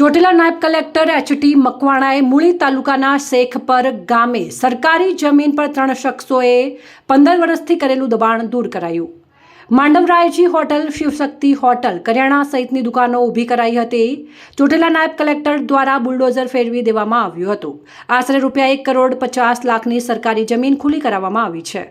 ચોટીલા નાયબ collector HT મકવાણાએ Muli તાલુકાના શેખપર ગામે સરકારી જમીન પર ત્રણ શખ્સોએ પંદર વર્ષથી કરેલું દબાણ દૂર કરાયું. માંડવરાયજી હોટલ, શિવશક્તિ હોટલ, કરિયાણા સહિતની દુકાનો ઊભી કરાઈ હતી. ચોટીલા નાયબ કલેક્ટર દ્વારા બુલડોઝર ફેરવી દેવામાં આવ્યું હતું. આશરે રૂપિયા એક કરોડ પચાસ લાખની સરકારી જમીન ખુલ્લી કરાવવામાં આવી છે.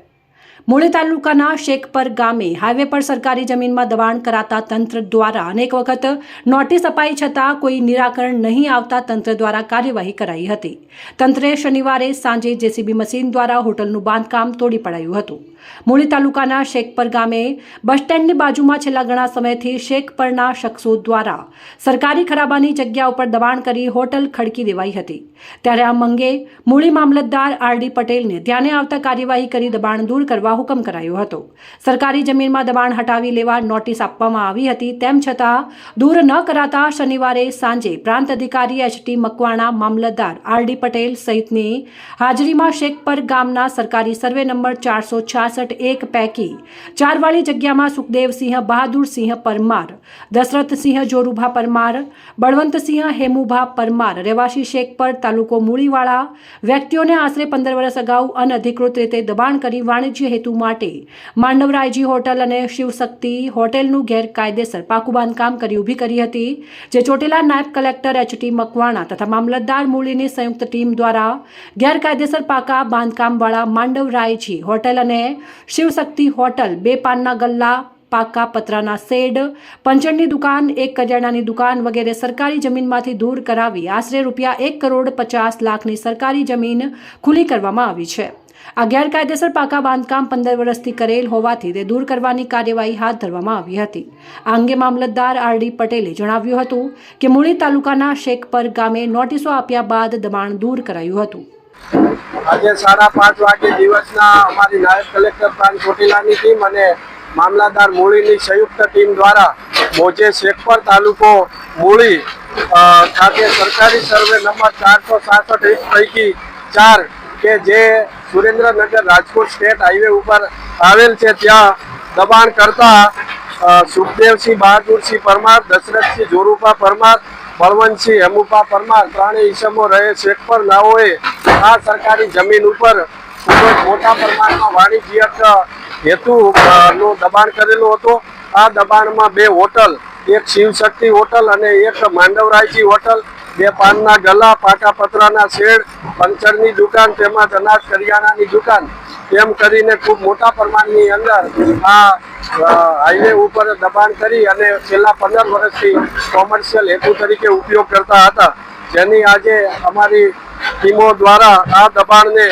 મૂળી તાલુકાના શેખપર ગામે હાઈવે પર સરકારી જમીનમાં દબાણ કરાતા તંત્ર દ્વારા અનેક વખત નોટિસ અપાઈ છતાં કોઈ નિરાકરણ નહીં આવતા તંત્ર દ્વારા કાર્યવાહી કરાઈ હતી. તંત્રે શનિવારે સાંજે જેસીબી મશીન દ્વારા હોટલનું બાંધકામ તોડી પડાયું હતું. મૂળી તાલુકાના શેખપર ગામે બસ સ્ટેન્ડની બાજુમાં છેલ્લા ઘણા સમયથી શેખપરના શખ્સો દ્વારા સરકારી ખરાબાની જગ્યા ઉપર દબાણ કરી હોટલ ખડકી દેવાઈ હતી. ત્યારે આ અંગે મૂળી મામલતદાર આર ડી પટેલને ધ્યાને આવતા કાર્યવાહી કરી દબાણ દૂર કરવા હુકમ કરાયો હતો. સરકારી જમીનમાં દબાણ હટાવી લેવા નોટિસ આપવામાં આવી હતી, તેમ છતાં દૂર ન કરાતા શનિવારે સાંજે પ્રાંત અધિકારી એચટી મકવાણા, મામલતદાર આરડી પટેલ સહિતની હાજરીમાં શેખપર ગામના સરકારી સર્વે નંબર ચારસો છાસઠ એક પૈકી ચારવાળી જગ્યામાં સુખદેવસિંહ બહાદુરસિંહ પરમાર દશરથસિંહ જોરુભા પરમાર બળવંતસિંહ હેમુભા પરમાર, રહેવાસી શેખપર તાલુકો મૂળીવાળા વ્યક્તિઓને આશરે પંદર વર્ષ અગાઉ અનધિકૃત રીતે દબાણ કરી વાણિજ્ય હેતુ માટે માંડવરાયજી હોટલ અને શિવશક્તિ હોટેલનું ગેરકાયદેસર પાકું બાંધકામ કરી ઊભી કરી હતી, જે ચોટીલા નાયબ કલેક્ટર એચટી મકવાણા તથા મામલતદાર મૂળીની સંયુક્ત ટીમ દ્વારા ગેરકાયદેસર પાકા બાંધકામવાળા માંડવરાયજી હોટેલ અને શિવશક્તિ હોટલ બે પાનના ગલ્લા પાકા પતરાના શેડ, પંચરની દુકાન, એક કરિયાણાની દુકાન વગેરે સરકારી જમીનમાંથી દૂર કરાવી આશરે રૂપિયા એક કરોડ પચાસ લાખની સરકારી જમીન ખુલ્લી કરવામાં આવી છે. આ ગેરકાયદેસર પાકા બાંધકામ પંદર વર્ષથી કરેલ હોવાથી તે દૂર કરવાની કાર્યવાહી હાથ ધરવામાં આવી હતી. આ અંગે મામલતદાર આર ડી પટેલે જણાવ્યું હતું કે મૂળી તાલુકાના શેખપર ગામે નોટિસો આપ્યા બાદ દબાણ દૂર કરાયું હતું. આજે સાડા પાંચ વાગે દિવસના અમારી નાયબ કલેક્ટર પ્રાંત ચોટીલાની ટીમ અને મામલાદાર મૂળીની સંયુક્ત ટીમ દ્વારા મોજે શેખપર તાલુકો મૂળી ખાતે સરકારી સર્વે નંબર ચારસો સાસઠ પૈકી ચાર કે જે સુરેન્દ્રનગર રાજકોટ સ્ટેટ હાઈવે ઉપર આવેલ છે. ત્યાં દબાણ કરતા સુખદેવસિંહ બહાદુરસિંહ પરમાર, દશરથસિંહ જોરુપા પરમાર, બળવંતસિંહ હેમુપા પરમાર ત્રણેય ઈસમો રહે. શેખપર નાઓએ આ સરકારી જમીન ઉપર ખૂબ મોટા પ્રમાણમાં વાણિજ્યક હેતુ નો દબાણ કરેલું હતું. આ દબાણમાં બે હોટલ, એક શિવશક્તિ હોટલ અને એક માંડવરાયજી હોટલ, બે પાનના ગલા પાટા પતરાના શેડ, પંચરની દુકાન તેમજ અનાજ કરિયાણાની દુકાન. એમ કરીને ખૂબ મોટા પ્રમાણની અંદર આ હાઈવે ઉપર દબાણ કરી અને છેલ્લા પંદર વર્ષથી કોમર્શિયલ હેતુ તરીકે ઉપયોગ કરતા હતા. જેની આજે અમારી ટીમો દ્વારા આ દબાણને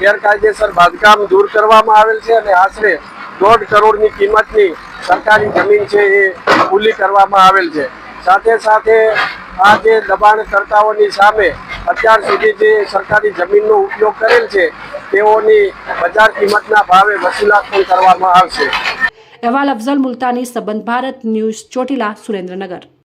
ગેરકાયદેસર બાંધકામ દૂર કરવામાં આવેલ છે અને આશરે દોઢ કરોડની કિંમતની સરકારી જમીન છે એ ખુલ્લી કરવામાં આવેલ છે. સાથે સાથે આ જે દબાણકર્તાઓની સામે અત્યાર સુધી જે સરકારી જમીનનો ઉપયોગ કરેલ છે, તેઓની બજાર કિંમતના ભાવે વસૂલાત પણ કરવામાં આવશે. અહેવાલ અફઝલ મુલતાની સંબંધ ભારત ન્યૂઝ ચોટીલા સુરેન્દ્રનગર.